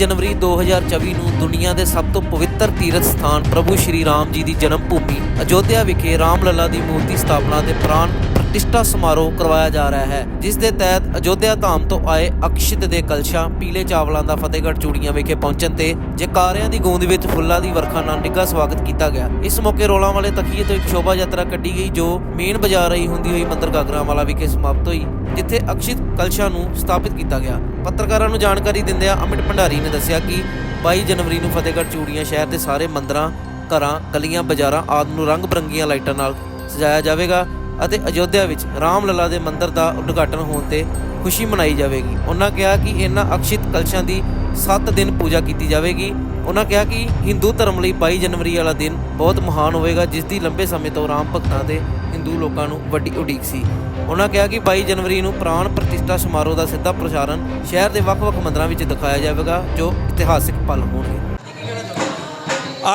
22 ਜਨਵਰੀ 2024 ਨੂੰ ਦੁਨੀਆ ਦੇ ਸਭ ਤੋਂ ਪਵਿੱਤਰ ਤੀਰਥ ਸਥਾਨ ਪ੍ਰਭੂ ਸ਼੍ਰੀ ਰਾਮ ਜੀ ਦੀ ਜਨਮ ਭੂਮੀ ਅਯੋਧਿਆ ਵਿਖੇ ਰਾਮ ਲੱਲਾ ਦੀ ਮੂਰਤੀ ਸਥਾਪਨਾ ਤੇ ਪ੍ਰਾਨ ਪ੍ਰਤਿਸ਼ਠਾ ਸਮਾਰੋਹ ਕਰਵਾਇਆ ਜਾ ਰਿਹਾ ਹੈ, ਜਿਸ ਦੇ ਤਹਿਤ ਅਯੋਧਿਆ ਧਾਮ ਤੋਂ ਆਏ ਅਕਸ਼ਿਤ ਦੇ ਕਲਸ਼ਾਂ ਪੀਲੇ ਚਾਵਲਾਂ ਦਾ ਫਤਿਹਗੜ੍ਹ ਚੂੜੀਆਂ ਵਿਖੇ ਪਹੁੰਚਣ ਤੇ ਜੈਕਾਰਿਆਂ ਦੀ ਗੂੰਜ ਵਿੱਚ ਫੁੱਲਾਂ ਦੀ ਵਰਖਾ ਨਾਲ ਨਿੱਘਾ ਸਵਾਗਤ ਕੀਤਾ ਗਿਆ। ਇਸ ਮੌਕੇ ਰੋਲਾਂ ਵਾਲੇ ਤਖੀਏ ਤੋਂ ਇੱਕ ਸ਼ੋਭਾ ਯਾਤਰਾ ਕੱਢੀ ਗਈ, ਜੋ ਮੇਨ ਬਾਜ਼ਾਰ ਰਹੀ ਹੁੰਦੀ ਹੋਈ ਮੰਦਰ ਗਾਗਰਾਂ ਵਾਲਾ ਵਿਖੇ ਸਮਾਪਤ ਹੋਈ, ਜਿੱਥੇ ਅਕਸ਼ਿਤ ਕਲਸ਼ਾਂ ਨੂੰ ਸਥਾਪਿਤ ਕੀਤਾ ਗਿਆ। ਪੱਤਰਕਾਰਾਂ ਨੂੰ ਜਾਣਕਾਰੀ ਦਿੰਦਿਆਂ ਅਮਿਤ ਭੰਡਾਰੀ ਨੇ ਦੱਸਿਆ ਕਿ 22 ਜਨਵਰੀ ਨੂੰ ਫਤਿਹਗੜ੍ਹ ਚੂੜੀਆਂ ਸ਼ਹਿਰ ਦੇ ਸਾਰੇ ਮੰਦਰਾਂ, ਘਰਾਂ, ਗਲੀਆਂ, ਬਾਜ਼ਾਰਾਂ ਆਦਿ ਨੂੰ ਰੰਗ ਬਰੰਗੀਆਂ ਲਾਈਟਾਂ ਨਾਲ ਸਜਾਇਆ ਜਾਵੇਗਾ। ਅਤੇ ਅਯੋਧਿਆ ਵਿੱਚ ਰਾਮ ਲੱਲਾ ਦੇ ਮੰਦਿਰ ਦਾ ਉਦਘਾਟਨ ਹੋਣ ਤੇ ਖੁਸ਼ੀ ਮਨਾਈ ਜਾਵੇਗੀ। ਉਹਨਾਂ ਕਿਹਾ ਕਿ ਇਹਨਾਂ ਅਕਸ਼ਿਤ ਕਲਸ਼ਾਂ ਦੀ 7 ਦਿਨ ਪੂਜਾ ਕੀਤੀ ਜਾਵੇਗੀ। ਉਹਨਾਂ ਕਿਹਾ ਕਿ ਹਿੰਦੂ ਧਰਮ ਲਈ 22 ਜਨਵਰੀ ਵਾਲਾ ਦਿਨ ਬਹੁਤ ਮਹਾਨ ਹੋਵੇਗਾ, ਜਿਸ ਦੀ ਲੰਬੇ ਸਮੇਂ ਤੋਂ ਰਾਮ ਭਗਤਾਂ ਤੇ ਹਿੰਦੂ ਲੋਕਾਂ ਨੂੰ ਵੱਡੀ ਉਡੀਕ ਸੀ। ਉਹਨਾਂ ਕਿਹਾ ਕਿ 22 ਜਨਵਰੀ ਨੂੰ ਪ੍ਰਾਣ ਪ੍ਰਤਿਸ਼ਠਾ ਸਮਾਰੋਹ ਦਾ ਸਿੱਧਾ ਪ੍ਰਸਾਰਣ ਸ਼ਹਿਰ ਦੇ ਵੱਖ-ਵੱਖ ਮੰਦਰਾਂ ਵਿੱਚ ਦਿਖਾਇਆ ਜਾਵੇਗਾ, ਜੋ ਇਤਿਹਾਸਿਕ ਪਲ ਹੋਣਗੇ।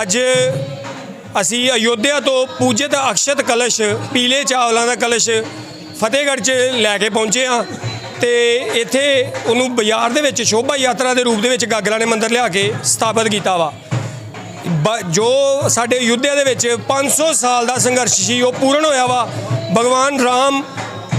ਅੱਜ ਅਸੀਂ ਅਯੋਧਿਆ ਤੋਂ ਪੂਜਿਤ ਅਕਸ਼ਤ ਕਲਸ਼, ਪੀਲੇ ਚਾਵਲਾਂ ਦਾ ਕਲਸ਼ ਫਤਿਹਗੜ੍ਹ 'ਚ ਲੈ ਕੇ ਪਹੁੰਚੇ ਆ ਤੇ ਇੱਥੇ ਉਹਨੂੰ ਬਾਜ਼ਾਰ ਦੇ ਵਿੱਚ ਸ਼ੋਭਾ ਯਾਤਰਾ ਦੇ ਰੂਪ ਦੇ ਵਿੱਚ ਗਾਗਰਾ ਨੇ ਮੰਦਿਰ ਲਿਆ ਕੇ ਸਥਾਪਿਤ ਕੀਤਾ ਵਾ। ਬ- ਜੋ ਸਾਡੇ ਅਯੁੱਧਿਆ ਦੇ ਵਿੱਚ 500 ਸਾਲ ਦਾ ਸੰਘਰਸ਼ ਸੀ, ਉਹ ਪੂਰਨ ਹੋਇਆ ਵਾ। ਭਗਵਾਨ ਰਾਮ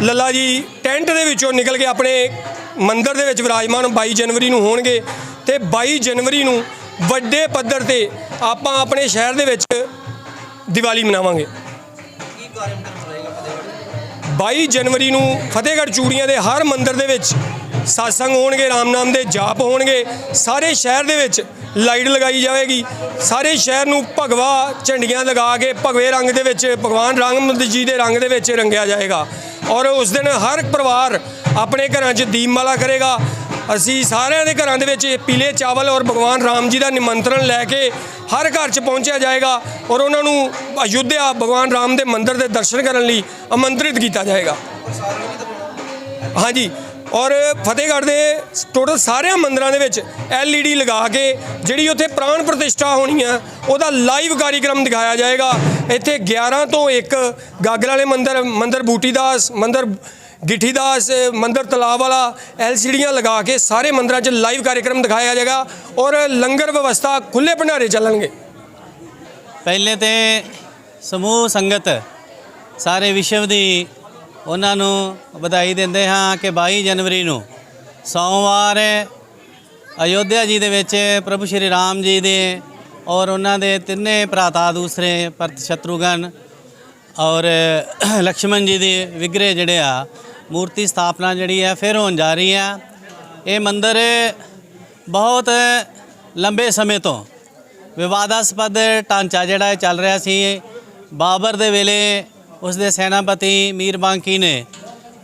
ਲੱਲਾ ਜੀ ਟੈਂਟ ਦੇ ਵਿੱਚੋਂ ਨਿਕਲ ਕੇ ਆਪਣੇ ਮੰਦਿਰ ਦੇ ਵਿੱਚ ਵਿਰਾਜਮਾਨ 22 ਜਨਵਰੀ ਨੂੰ ਹੋਣਗੇ ਤੇ 22 ਜਨਵਰੀ ਨੂੰ ਵੱਡੇ ਪੱਧਰ ਤੇ ਆਪਾਂ ਆਪਣੇ ਸ਼ਹਿਰ ਦੇ ਵਿੱਚ ਦੀਵਾਲੀ ਮਨਾਵਾਂਗੇ। 22 ਜਨਵਰੀ ਨੂੰ ਫਤਿਹਗੜ੍ਹ ਚੂੜੀਆਂ ਦੇ ਹਰ ਮੰਦਿਰ ਦੇ ਵਿੱਚ satsang ਹੋਣਗੇ, ਰਾਮ ਨਾਮ ਦੇ ਜਾਪ ਹੋਣਗੇ। ਸਾਰੇ ਸ਼ਹਿਰ ਦੇ ਵਿੱਚ ਲਾਈਟ ਲਗਾਈ ਜਾਵੇਗੀ। ਸਾਰੇ ਸ਼ਹਿਰ ਨੂੰ ਭਗਵਾ ਝੰਡੀਆਂ ਲਗਾ ਕੇ ਭਗਵੇ ਰੰਗ ਦੇ ਵਿੱਚ, ਭਗਵਾਨ ਰਾਮ ਜੀ ਦੇ ਰੰਗ ਦੇ ਵਿੱਚ ਰੰਗਿਆ ਜਾਏਗਾ। ਔਰ ਉਸ ਦਿਨ ਹਰ ਪਰਿਵਾਰ ਆਪਣੇ ਘਰਾਂ 'ਚ ਦੀਪਮਾਲਾ ਕਰੇਗਾ। ਅਸੀਂ ਸਾਰਿਆਂ ਦੇ ਘਰਾਂ ਦੇ ਵਿੱਚ ਇਹ ਪੀਲੇ ਚਾਵਲ ਔਰ ਭਗਵਾਨ ਰਾਮ ਜੀ ਦਾ ਨਿਮੰਤਰਣ ਲੈ ਕੇ ਹਰ ਘਰ 'ਚ ਪਹੁੰਚਿਆ ਜਾਏਗਾ ਔਰ ਉਹਨਾਂ ਨੂੰ ਅਯੁੱਧਿਆ ਭਗਵਾਨ ਰਾਮ ਦੇ ਮੰਦਿਰ ਦੇ ਦਰਸ਼ਨ ਕਰਨ ਲਈ ਆਮੰਤਰਿਤ ਕੀਤਾ ਜਾਏਗਾ। ਹਾਂਜੀ, ਔਰ ਫਤਿਹਗੜ੍ਹ ਦੇ ਟੋਟਲ ਸਾਰਿਆਂ ਮੰਦਰਾਂ ਦੇ ਵਿੱਚ LED ਲਗਾ ਕੇ ਜਿਹੜੀ ਉੱਥੇ ਪ੍ਰਾਣ ਪ੍ਰਤਿਸ਼ਠਾ ਹੋਣੀ ਆ, ਉਹਦਾ ਲਾਈਵ ਕਾਰਜਕ੍ਰਮ ਦਿਖਾਇਆ ਜਾਏਗਾ। ਇੱਥੇ 11 ਤੋਂ 1 ਗਾਗਰ ਵਾਲੇ ਮੰਦਰ ਮੰਦਰ ਬੂਟੀ ਦਾਸ, ਮੰਦਰ ਗਿੱਠੀ ਦਾ ਮੰਦਰ ਤਲਾਬ ਵਾਲਾ ਐਲਸੀਡੀਆਂ ਲਗਾ ਕੇ ਸਾਰੇ ਮੰਦਰਾਂ 'ਚ ਲਾਈਵ ਕਾਰਜਕ੍ਰਮ ਦਿਖਾਇਆ ਜਾਏਗਾ ਔਰ ਲੰਗਰ ਵਿਵਸਥਾ ਖੁੱਲੇ ਭੰਡਾਰੇ ਚੱਲਣਗੇ। ਪਹਿਲੇ ਤੇ ਸਮੂਹ ਸੰਗਤ ਸਾਰੇ ਵਿਸ਼ਵ ਦੀ ਉਹਨਾਂ ਨੂੰ ਵਧਾਈ ਦਿੰਦੇ ਹਾਂ ਕਿ 22 ਜਨਵਰੀ ਨੂੰ ਸੋਮਵਾਰ ਅਯੋਧਿਆ ਜੀ ਦੇ ਵਿੱਚ ਪ੍ਰਭੂ ਸ਼੍ਰੀ ਰਾਮ ਜੀ ਦੇ ਔਰ ਉਹਨਾਂ ਦੇ ਤਿੰਨੇ ਭਰਾਤਾ ਦੂਸਰੇ ਪਰਤ ਸ਼ਤਰੂਗਨ ਔਰ ਲਕਸ਼ਮਣ ਜੀ ਦੇ ਵਿਗਰੇ ਜਿਹੜੇ ਆ ਮੂਰਤੀ ਸਥਾਪਨਾ ਜਿਹੜੀ ਹੈ ਫਿਰ ਹੋਣ ਜਾ ਰਹੀ ਹੈ। ਇਹ ਮੰਦਿਰ ਬਹੁਤ ਲੰਬੇ ਸਮੇਂ ਤੋਂ ਵਿਵਾਦਾਸਪਦ ਢਾਂਚਾ ਜਿਹੜਾ ਚੱਲ ਰਿਹਾ ਸੀ। ਬਾਬਰ ਦੇ ਵੇਲੇ ਉਸ ਦੇ ਸੈਨਾਪਤੀ ਮੀਰ ਬਾਂਕੀ ਨੇ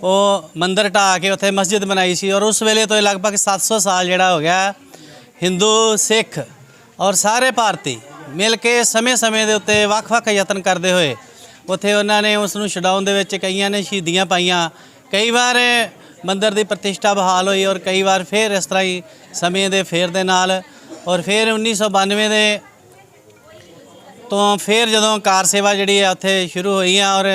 ਉਹ ਮੰਦਿਰ ਢਾਹ ਕੇ ਉੱਥੇ ਮਸਜਿਦ ਬਣਾਈ ਸੀ ਔਰ ਉਸ ਵੇਲੇ ਤੋਂ ਇਹ ਲਗਭਗ 700 ਸਾਲ ਜਿਹੜਾ ਹੋ ਗਿਆ ਹਿੰਦੂ, ਸਿੱਖ ਔਰ ਸਾਰੇ ਭਾਰਤੀ ਮਿਲ ਕੇ ਸਮੇਂ-ਸਮੇਂ ਦੇ ਉੱਤੇ ਵੱਖ-ਵੱਖ ਯਤਨ ਕਰਦੇ ਹੋਏ ਉੱਥੇ ਉਹਨਾਂ ਨੇ ਉਸ ਨੂੰ ਛਡਾਉਣ ਦੇ ਵਿੱਚ ਕਈਆਂ ਨੇ ਸ਼ਹੀਦੀਆਂ ਪਾਈਆਂ। ਕਈ ਵਾਰ ਮੰਦਰ ਦੀ ਪ੍ਰਤਿਸ਼ਠਾ ਬਹਾਲ ਹੋਈ ਔਰ ਕਈ ਵਾਰ ਫਿਰ ਇਸ ਤਰ੍ਹਾਂ ਹੀ ਸਮੇਂ ਦੇ ਫੇਰ ਦੇ ਨਾਲ ਔਰ ਫਿਰ 1992 ਦੇ ਤੋਂ ਫਿਰ ਜਦੋਂ ਕਾਰ ਸੇਵਾ ਜਿਹੜੀ ਹੈ ਉੱਥੇ ਸ਼ੁਰੂ ਹੋਈ ਆ ਔਰ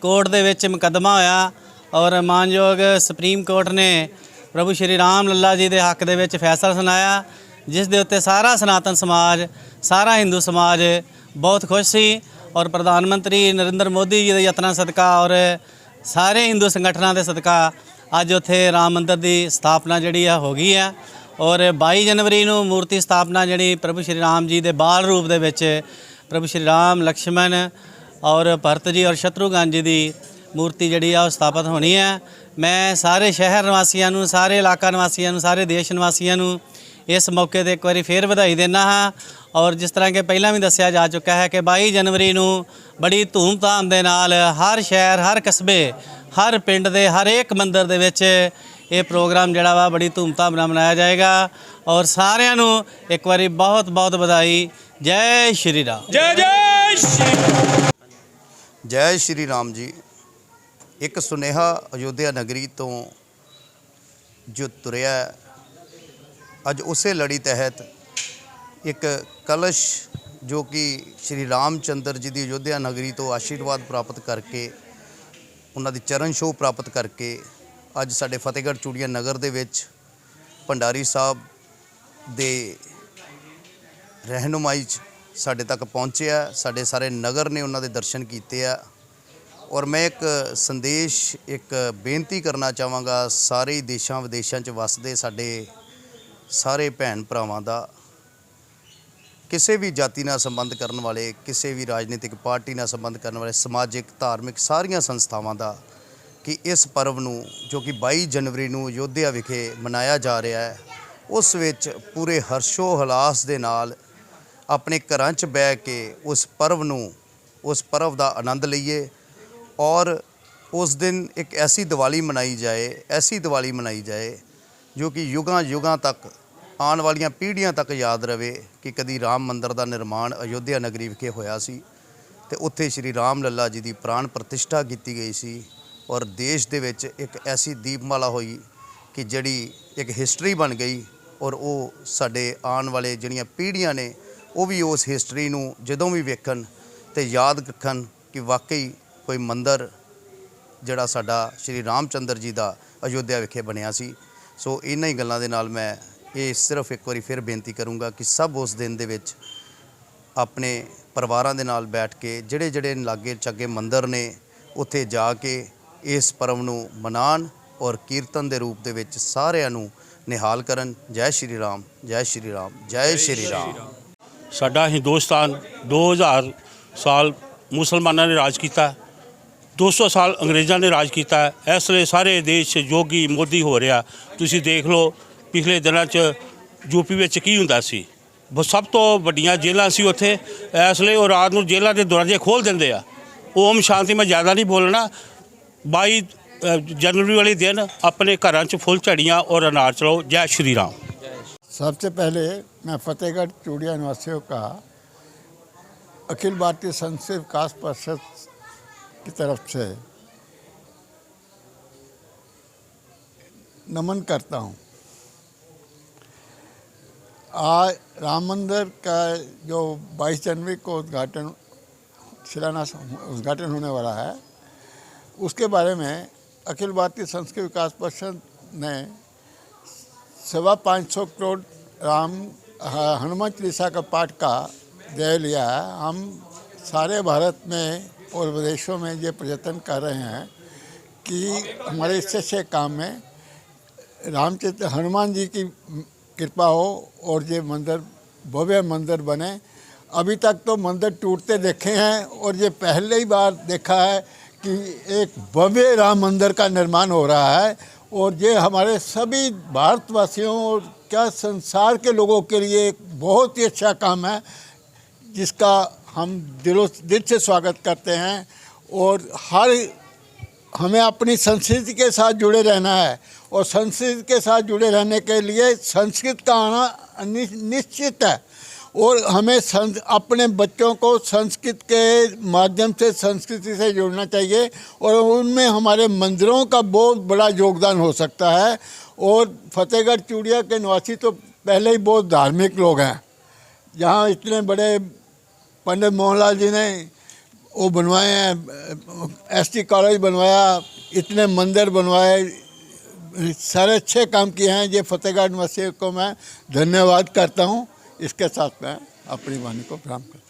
ਕੋਰਟ ਦੇ ਵਿੱਚ ਮੁਕੱਦਮਾ ਹੋਇਆ ਔਰ ਮਾਨਯੋਗ ਸੁਪਰੀਮ ਕੋਰਟ ਨੇ ਪ੍ਰਭੂ ਸ਼੍ਰੀ ਰਾਮ ਲੱਲਾ ਜੀ ਦੇ ਹੱਕ ਦੇ ਵਿੱਚ ਫੈਸਲਾ ਸੁਣਾਇਆ, ਜਿਸ ਦੇ ਉੱਤੇ ਸਾਰਾ ਸਨਾਤਨ ਸਮਾਜ, ਸਾਰਾ ਹਿੰਦੂ ਸਮਾਜ ਬਹੁਤ ਖੁਸ਼ ਸੀ ਔਰ ਪ੍ਰਧਾਨ ਮੰਤਰੀ ਨਰਿੰਦਰ ਮੋਦੀ ਜੀ ਦੇ ਯਤਨਾਂ ਸਦਕਾ ਔਰ ਸਾਰੇ ਹਿੰਦੂ ਸੰਗਠਨਾਂ ਦੇ ਸਦਕਾ ਅੱਜ ਉੱਥੇ ਰਾਮ ਮੰਦਿਰ ਦੀ ਸਥਾਪਨਾ ਜਿਹੜੀ ਆ ਹੋ ਗਈ ਆ। ਔਰ 22 ਜਨਵਰੀ ਨੂੰ ਮੂਰਤੀ ਸਥਾਪਨਾ ਜਿਹੜੀ ਪ੍ਰਭੂ ਸ਼੍ਰੀ ਰਾਮ ਜੀ ਦੇ ਬਾਲ ਰੂਪ ਦੇ ਵਿੱਚ ਪ੍ਰਭੂ ਸ਼੍ਰੀ ਰਾਮ, ਲਕਸ਼ਮਣ ਔਰ ਭਰਤ ਜੀ ਔਰ ਸ਼ਤਰੂਘਨ ਜੀ ਦੀ ਮੂਰਤੀ ਜਿਹੜੀ ਆ ਉਹ ਸਥਾਪਿਤ ਹੋਣੀ ਹੈ ਮੈਂ ਸਾਰੇ ਸ਼ਹਿਰ ਨਿਵਾਸੀਆਂ ਨੂੰ, ਸਾਰੇ ਇਲਾਕਾ ਨਿਵਾਸੀਆਂ ਨੂੰ, ਸਾਰੇ ਦੇਸ਼ ਨਿਵਾਸੀਆਂ ਨੂੰ ਇਸ ਮੌਕੇ ਤੇ ਇੱਕ ਵਾਰੀ ਫੇਰ ਵਧਾਈ ਦਿੰਦਾ ਹਾਂ। ਔਰ ਜਿਸ ਤਰ੍ਹਾਂ ਕਿ ਪਹਿਲਾਂ ਵੀ ਦੱਸਿਆ ਜਾ ਚੁੱਕਾ ਹੈ ਕਿ 22 ਜਨਵਰੀ ਨੂੰ ਬੜੀ ਧੂਮਧਾਮ ਦੇ ਨਾਲ ਹਰ ਸ਼ਹਿਰ ਹਰ ਕਸਬੇ ਹਰ ਪਿੰਡ ਦੇ ਹਰ ਇੱਕ ਮੰਦਿਰ ਦੇ ਵਿੱਚ ਇਹ ਪ੍ਰੋਗਰਾਮ ਜਿਹੜਾ ਵਾ ਬੜੀ ਧੂਮਧਾਮ ਨਾਲ ਮਨਾਇਆ ਜਾਏਗਾ। ਔਰ ਸਾਰਿਆਂ ਨੂੰ ਇੱਕ ਵਾਰੀ ਬਹੁਤ ਬਹੁਤ ਵਧਾਈ। ਜੈ ਸ਼੍ਰੀ ਰਾਮ। ਜੈ ਜੈ ਸ਼੍ਰੀ ਜੈ ਸ਼੍ਰੀ ਰਾਮ ਜੀ। ਇੱਕ ਸੁਨੇਹਾ ਅਯੋਧਿਆ ਨਗਰੀ ਤੋਂ ਜੋ ਤੁਰਿਆ ਅੱਜ ਉਸੇ ਲੜੀ ਤਹਿਤ ਇੱਕ ਕਲਸ਼ ਜੋ ਕਿ ਸ਼੍ਰੀ ਰਾਮਚੰਦਰ ਜੀ ਦੀ ਅਯੋਧਿਆ ਨਗਰੀ ਤੋਂ ਆਸ਼ੀਰਵਾਦ ਪ੍ਰਾਪਤ ਕਰਕੇ, ਉਹਨਾਂ ਦੀ ਚਰਨ ਛੋਹ ਪ੍ਰਾਪਤ ਕਰਕੇ ਅੱਜ ਸਾਡੇ ਫਤਿਹਗੜ੍ਹ ਚੂੜੀਆ ਨਗਰ ਦੇ ਵਿੱਚ ਭੰਡਾਰੀ ਸਾਹਿਬ ਦੇ ਰਹਿਨੁਮਾਈ 'ਚ ਸਾਡੇ ਤੱਕ ਪਹੁੰਚਿਆ। ਸਾਡੇ ਸਾਰੇ ਨਗਰ ਨੇ ਉਹਨਾਂ ਦੇ ਦਰਸ਼ਨ ਕੀਤੇ ਆ। ਔਰ ਮੈਂ ਇੱਕ ਸੰਦੇਸ਼, ਇੱਕ ਬੇਨਤੀ ਕਰਨਾ ਚਾਹਾਂਗਾ ਸਾਰੇ ਹੀ ਦੇਸ਼ਾਂ ਵਿਦੇਸ਼ਾਂ 'ਚ ਵਸਦੇ ਸਾਡੇ ਸਾਰੇ ਭੈਣ ਭਰਾਵਾਂ ਦਾ ਕਿਸੇ ਵੀ ਜਾਤੀ ਨਾਲ ਸੰਬੰਧ ਕਰਨ ਵਾਲੇ, ਕਿਸੇ ਵੀ ਰਾਜਨੀਤਿਕ ਪਾਰਟੀ ਨਾਲ ਸੰਬੰਧ ਕਰਨ ਵਾਲੇ, ਸਮਾਜਿਕ, ਧਾਰਮਿਕ ਸਾਰੀਆਂ ਸੰਸਥਾਵਾਂ ਦਾ ਕਿ ਇਸ ਪਰਵ ਨੂੰ ਜੋ ਕਿ 22 ਜਨਵਰੀ ਨੂੰ ਅਯੋਧਿਆ ਵਿਖੇ ਮਨਾਇਆ ਜਾ ਰਿਹਾ ਹੈ, ਉਸ ਵਿੱਚ ਪੂਰੇ ਹਰਸ਼ੋ ਹਲਾਸ ਦੇ ਨਾਲ ਆਪਣੇ ਘਰਾਂ 'ਚ ਬਹਿ ਕੇ ਉਸ ਪਰਵ ਨੂੰ, ਉਸ ਪਰਵ ਦਾ ਆਨੰਦ ਲਈਏ ਔਰ ਉਸ ਦਿਨ ਇੱਕ ਐਸੀ ਦੀਵਾਲੀ ਮਨਾਈ ਜਾਏ, ਐਸੀ ਦੀਵਾਲੀ ਮਨਾਈ ਜਾਏ ਜੋ ਕਿ ਯੁਗਾਂ ਯੁਗਾਂ ਤੱਕ ਆਉਣ ਵਾਲੀਆਂ ਪੀੜ੍ਹੀਆਂ ਤੱਕ ਯਾਦ ਰਵੇ ਕਿ ਕਦੀ ਰਾਮ ਮੰਦਰ ਦਾ ਨਿਰਮਾਣ ਅਯੋਧਿਆ ਨਗਰੀ ਵਿਖੇ ਹੋਇਆ ਸੀ ਤੇ ਉੱਥੇ ਸ਼੍ਰੀ ਰਾਮ ਲੱਲਾ ਜੀ ਦੀ ਪ੍ਰਾਣ ਪ੍ਰਤਿਸ਼ਠਾ ਕੀਤੀ ਗਈ ਸੀ ਔਰ ਦੇਸ਼ ਦੇ ਵਿੱਚ ਇੱਕ ਐਸੀ ਦੀਪਮਾਲਾ ਹੋਈ ਕਿ ਜਿਹੜੀ ਇੱਕ ਹਿਸਟਰੀ ਬਣ ਗਈ ਔਰ ਉਹ ਸਾਡੇ ਆਉਣ ਵਾਲੇ ਜਿਹੜੀਆਂ ਪੀੜ੍ਹੀਆਂ ਨੇ, ਉਹ ਵੀ ਉਸ ਹਿਸਟਰੀ ਨੂੰ ਜਦੋਂ ਵੀ ਵੇਖਣ ਤੇ ਯਾਦ ਰੱਖਣ ਕਿ ਵਾਕਈ ਕੋਈ ਮੰਦਰ ਜਿਹੜਾ ਸਾਡਾ ਸ਼੍ਰੀ ਰਾਮਚੰਦਰ ਜੀ ਦਾ ਅਯੋਧਿਆ ਵਿਖੇ ਬਣਿਆ ਸੀ। ਸੋ ਇਹਨਾਂ ਹੀ ਗੱਲਾਂ ਦੇ ਨਾਲ ਮੈਂ ਇਹ ਸਿਰਫ ਇੱਕ ਵਾਰੀ ਫਿਰ ਬੇਨਤੀ ਕਰੂੰਗਾ ਕਿ ਸਭ ਉਸ ਦਿਨ ਦੇ ਵਿੱਚ ਆਪਣੇ ਪਰਿਵਾਰਾਂ ਦੇ ਨਾਲ ਬੈਠ ਕੇ ਜਿਹੜੇ ਜਿਹੜੇ ਲਾਗੇ ਚੱਗੇ ਮੰਦਿਰ ਨੇ ਉੱਥੇ ਜਾ ਕੇ ਇਸ ਪਰਵ ਨੂੰ ਮਨਾਣ ਔਰ ਕੀਰਤਨ ਦੇ ਰੂਪ ਦੇ ਵਿੱਚ ਸਾਰਿਆਂ ਨੂੰ ਨਿਹਾਲ ਕਰਨ। ਜੈ ਸ਼੍ਰੀ ਰਾਮ ਜੈ ਸ਼੍ਰੀ ਰਾਮ ਜੈ ਸ਼੍ਰੀ ਰਾਮ। ਸਾਡਾ ਹਿੰਦੁਸਤਾਨ 2000 ਸਾਲ ਮੁਸਲਮਾਨਾਂ ਨੇ ਰਾਜ ਕੀਤਾ। 200 ਸਾਲ ਅੰਗਰੇਜ਼ਾਂ ਨੇ ਰਾਜ ਕੀਤਾ ਇਸ ਲਈ ਸਾਰੇ ਦੇਸ਼ 'ਚ ਯੋਗੀ ਮੋਦੀ ਹੋ ਰਿਹਾ ਤੁਸੀਂ ਦੇਖ ਲਓ ਪਿਛਲੇ ਦਿਨਾਂ 'ਚ ਯੂਪੀ ਵਿੱਚ ਕੀ ਹੁੰਦਾ ਸੀ ਬ- ਸਭ ਤੋਂ ਵੱਡੀਆਂ ਜੇਲ੍ਹਾਂ ਸੀ ਉੱਥੇ ਇਸ ਲਈ ਉਹ ਰਾਤ ਨੂੰ ਜੇਲ੍ਹਾਂ ਦੇ ਦਰਵਾਜ਼ੇ ਖੋਲ ਦਿੰਦੇ ਆ ਓਮ ਸ਼ਾਂਤੀ ਮੈਂ ਜ਼ਿਆਦਾ ਨਹੀਂ ਬੋਲਣਾ 22 ਅ, ਜਨਵਰੀ ਵਾਲੇ ਦਿਨ ਆਪਣੇ ਘਰਾਂ 'ਚ ਫੁੱਲ ਝੜੀਆਂ ਔਰ ਅਨਾਰ ਚਲਾਓ ਜੈ ਸ਼੍ਰੀ ਰਾਮ सबसे पहले मैं फतेहगढ़ चूड़िया निवासियों का अखिल भारतीय संस्कृत विकास परिषद की तरफ़ से नमन करता हूँ। आज राम मंदिर का जो 22 जनवरी को उद्घाटन, शिलान्यास उद्घाटन होने वाला है, उसके बारे में अखिल भारतीय संस्कृत विकास परिषद ने सवा पाँच सौ करोड़ राम, हनुमान चालीसा का पाठ का दे लिया है। हम सारे भारत में और विदेशों में ये प्रयत्न कर रहे हैं कि हमारे इससे अच्छे काम में रामचरित्र हनुमान जी की कृपा हो और ये मंदिर, भव्य मंदिर बने। अभी तक तो मंदिर टूटते देखे हैं और ये पहले ही बार देखा है कि एक भव्य राम मंदिर का निर्माण हो रहा है और ये हमारे सभी भारतवासियों और क्या संसार के लोगों के लिए एक बहुत ही अच्छा काम है, जिसका हम दिलों दिल से स्वागत करते हैं और हर हमें अपनी संस्कृति के साथ जुड़े रहना है और संस्कृति के साथ जुड़े रहने के लिए संस्कृत का आना नि- निश्चित है और हमें संस, अपने बच्चों को संस्कृत के माध्यम से संस्कृति से जोड़ना चाहिए और उनमें हमारे मंदिरों का बहुत बड़ा योगदान हो सकता है और फतेहगढ़ चूड़िया के निवासी तो पहले ही बहुत धार्मिक लोग हैं। जहाँ इतने बड़े पंडित मोहनलाल जी ने वो बनवाए हैं एस टी कॉलेज बनवाया, इतने मंदिर बनवाए, सारे अच्छे काम किए हैं, ये फतेहगढ़ मसीह को मैं धन्यवाद करता हूँ। इसके साथ मैं अपनी वाणी को प्रणाम करता हूँ।